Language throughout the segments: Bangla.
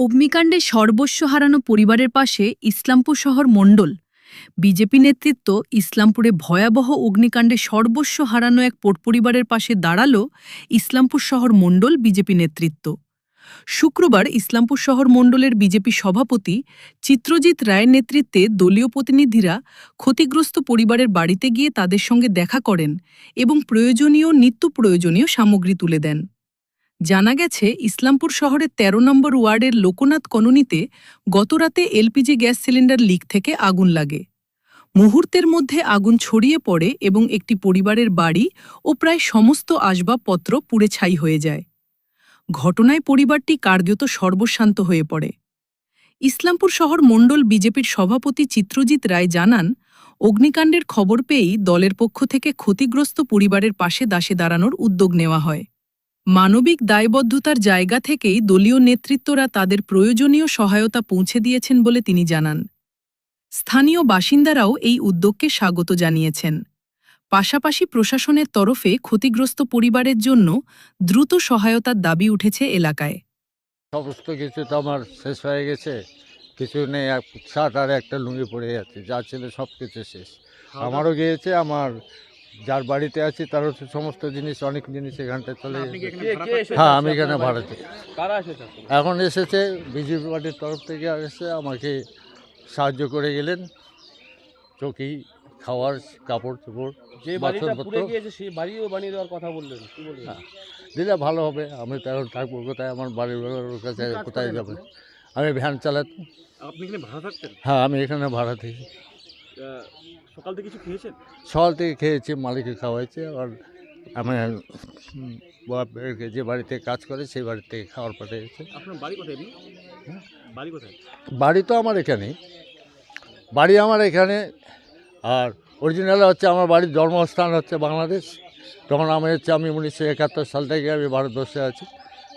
অগ্নিকাণ্ডে সর্বস্ব হারানো পরিবারের পাশে ইসলামপুর শহর মণ্ডল। বিজেপি নেতৃত্ব ইসলামপুরে ভয়াবহ অগ্নিকাণ্ডে সর্বস্ব হারানো এক পরিবারের পাশে দাঁড়াল ইসলামপুর শহর মণ্ডল বিজেপি নেতৃত্ব। শুক্রবার ইসলামপুর শহর মণ্ডলের বিজেপি সভাপতি চিত্রজিৎ রায়ের নেতৃত্বে দলীয় প্রতিনিধিরা ক্ষতিগ্রস্ত পরিবারের বাড়িতে গিয়ে তাদের সঙ্গে দেখা করেন এবং প্রয়োজনীয় নিত্য প্রয়োজনীয় সামগ্রী তুলে দেন। জানা গেছে, ইসলামপুর শহরের ১৩ নম্বর ওয়ার্ডের লোকনাথ কলোনিতে গতরাতে এলপিজি গ্যাস সিলিন্ডার লিক থেকে আগুন লাগে। মুহূর্তের মধ্যে আগুন ছড়িয়ে পড়ে এবং একটি পরিবারের বাড়ি ও প্রায় সমস্ত আসবাবপত্র পুড়ে ছাই হয়ে যায়। ঘটনায় পরিবারটি কার্যত সর্বশান্ত হয়ে পড়ে। ইসলামপুর শহর মণ্ডল বিজেপির সভাপতি চিত্রজিৎ রায় জানান, অগ্নিকাণ্ডের খবর পেয়েই দলের পক্ষ থেকে ক্ষতিগ্রস্ত পরিবারের পাশে দাসে দাঁড়ানোর উদ্যোগ নেওয়া হয়। মানবিক দায়বদ্ধতার জায়গা থেকেই দলীয় নেতৃত্বরা তাদের প্রয়োজনীয় সহায়তা পৌঁছে দিয়েছেন বলে তিনি জানান। স্থানীয় বাসিন্দারাও এই উদ্যোগকে স্বাগত জানিয়েছেন। পাশাপাশি প্রশাসনের তরফে ক্ষতিগ্রস্ত পরিবারের জন্য দ্রুত সহায়তার দাবি উঠেছে এলাকায়। সমস্ত কিছু তো আমার শেষ হয়ে গেছে। কিছু নেই শার্ট আর একটা লুঙ্গি পড়ে যাচ্ছে যা ছিল সব কিছু শেষ আমারও গিয়েছে আমার যার বাড়িতে আছি তারও তো সমস্ত জিনিস অনেক জিনিস এখানটায় চলে হ্যাঁ আমি এখানে ভাড়াতে এখন এসেছে বিজেপি পার্টির তরফ থেকে এসে আমাকে সাহায্য করে গেলেন। চকি খাওয়ার কাপড় চোপড় যে বাড়িটা পুড়ে গিয়েছে সেই বাড়িও বানিয়ে দেওয়ার কথা বললেন। কি বললেন? হ্যাঁ। দিলে ভালো হবে আমি তো এখন থাকব কোথায় আমার বাড়ির কাছে কোথায় যাবে? আমি ভ্যান চালাতে। আপনি এখানে ভাড়া থাকতেন? হ্যাঁ আমি এখানে ভাড়া থেকে। সকাল থেকে কিছু খেয়েছেন? সকাল থেকে খেয়েছি মালিকে খাওয়াইছে আর আমি উম, যে বাড়িতে কাজ করে সেই বাড়ি থেকে খাওয়ার পাঠিয়েছে আপনার বাড়ি কোথায় হ্যাঁ। বাড়ি কোথায়? বাড়ি তো আমার এখানেই বাড়ি আমার এখানে আর অরিজিনাল হচ্ছে আমার বাড়ির জন্মস্থান হচ্ছে বাংলাদেশ। তখন আমি হচ্ছে আমি উনিশশো একাত্তর সাল থেকে আমি ভারতবর্ষে আছি।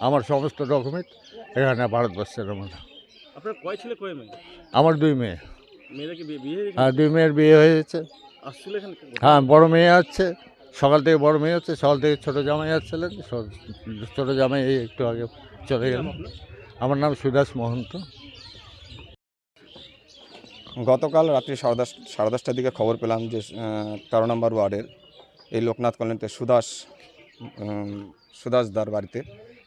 আমার সমস্ত ডকুমেন্ট এখানে ভারতবর্ষের মধ্যে। আপনার কয় ছেলে কয় মেয়ে? আমার দুই মেয়ে। হয়ে দুই মেয়ের বিয়ে হয়েছে। হ্যাঁ বড় মেয়ে আছে। সকাল থেকে বড় মেয়ে হচ্ছে সকাল থেকে ছোটো জামাই আসছিলেন ছোটো জামাই এই একটু আগে চলে গেল। আমার নাম সুদাস মহন্ত। গতকাল রাত্রি সাড়ে দশ সাড়ে দশটার দিকে খবর পেলাম যে তেরো নম্বর ওয়ার্ডের এই লোকনাথ কলোনিতে সুদাস সুদাসদার বাড়িতে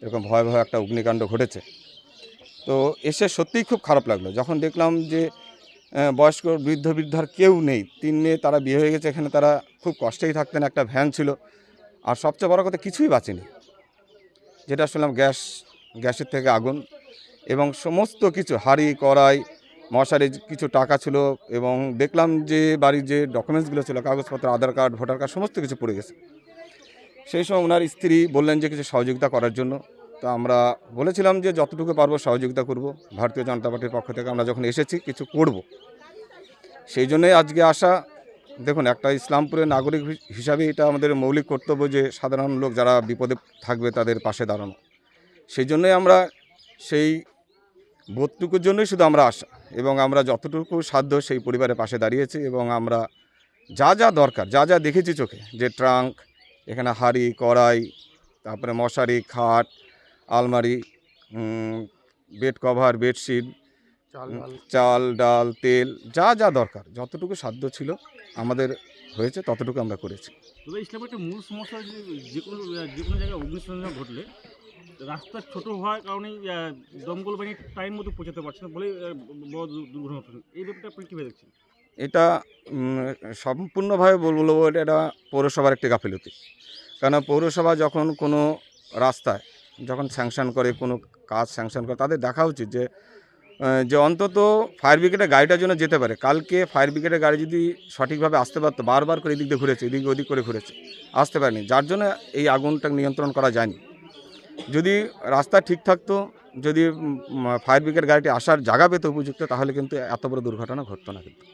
এরকম ভয়াবহ একটা অগ্নিকাণ্ড ঘটেছে। তো এসে সত্যিই খুব খারাপ লাগল। যখন দেখলাম যে বয়স্ক বৃদ্ধ বৃদ্ধার কেউ নেই। তিন মেয়ে, তারা বিয়ে হয়ে গেছে, এখানে তারা খুব কষ্টেই থাকতেন, একটা ভ্যান ছিল। আর সবচেয়ে বড় কথা, কিছুই বাঁচেনি। যেটা শুনলাম গ্যাস, গ্যাসের থেকে আগুন। এবং সমস্ত কিছু, হাঁড়ি, কড়াই, মশারি, কিছু টাকা ছিল এবং দেখলাম যে বাড়ির যে ডকুমেন্টসগুলো ছিল, কাগজপত্র, আধার কার্ড, ভোটার কার্ড, সমস্ত কিছু পড়ে গেছে। সেই সময় ওনার স্ত্রী বললেন যে কিছু সহযোগিতা করার জন্য। তো আমরা বলেছিলাম যে যতটুকু পারব সহযোগিতা করব। ভারতীয় জনতা পার্টির পক্ষ থেকে আমরা যখন এসেছি কিছু করব। সেই জন্যই আজকে আসা, দেখুন একটা ইসলামপুরের নাগরিক হিসাবে এটা আমাদের মৌলিক কর্তব্য যে সাধারণ লোক যারা বিপদে থাকবে তাদের পাশে দাঁড়ানো। সেই জন্যই আমরা সেই বোধটুকুর জন্যই শুধু আমরা আসা এবং আমরা যতটুকু সাধ্য সেই পরিবারের পাশে দাঁড়িয়েছি এবং আমরা যা যা দরকার, যা যা দেখেছি চোখে যে ট্রাঙ্ক, এখানে হাঁড়ি, কড়াই, তারপরে মশারি, খাট আলমারি বেড কভার বেডশিট চাল ডাল। তেল যা যা দরকার যতটুকু সাধ্য ছিল আমাদের হয়েছে ততটুকু আমরা করেছি। তবে ইসলামের একটা মূল সমস্যা যে কোনো যে কোনো জায়গায় অগ্নিসংযোগ ঘটলে রাস্তা ছোট হওয়ার কারণেই আহ, দমকল বাহিনী টাইম মতো পৌঁছাতে পারছে না বলে বড় দুর্ঘটনা এই ব্যাপারটা আপনি কীভাবে দেখছেন? এটা সম্পূর্ণভাবে বলব এটা এটা পৌরসভার একটি গাফিলতি। কেন পৌরসভা যখন কোনো রাস্তায় যখন স্যাংশন করে, কোনো কাজ স্যাংশন করে, তাদের দেখা উচিত যে যে অন্তত ফায়ার ব্রিগেডের গাড়িটার জন্য যেতে পারে। কালকে ফায়ার ব্রিগেডের গাড়ি যদি সঠিকভাবে আসতে পারতো, বারবার করে এদিক দিয়ে ঘুরেছে, এদিক ওদিক করে ঘুরেছে, আসতে পারেনি। যার জন্য এই আগুনটা নিয়ন্ত্রণ করা যায়নি। যদি রাস্তা ঠিক থাকতো, যদি ফায়ার ব্রিগেড গাড়িটি আসার জায়গা পেতো উপযুক্ত, তাহলে কিন্তু এত বড় দুর্ঘটনা ঘটতো না কিন্তু।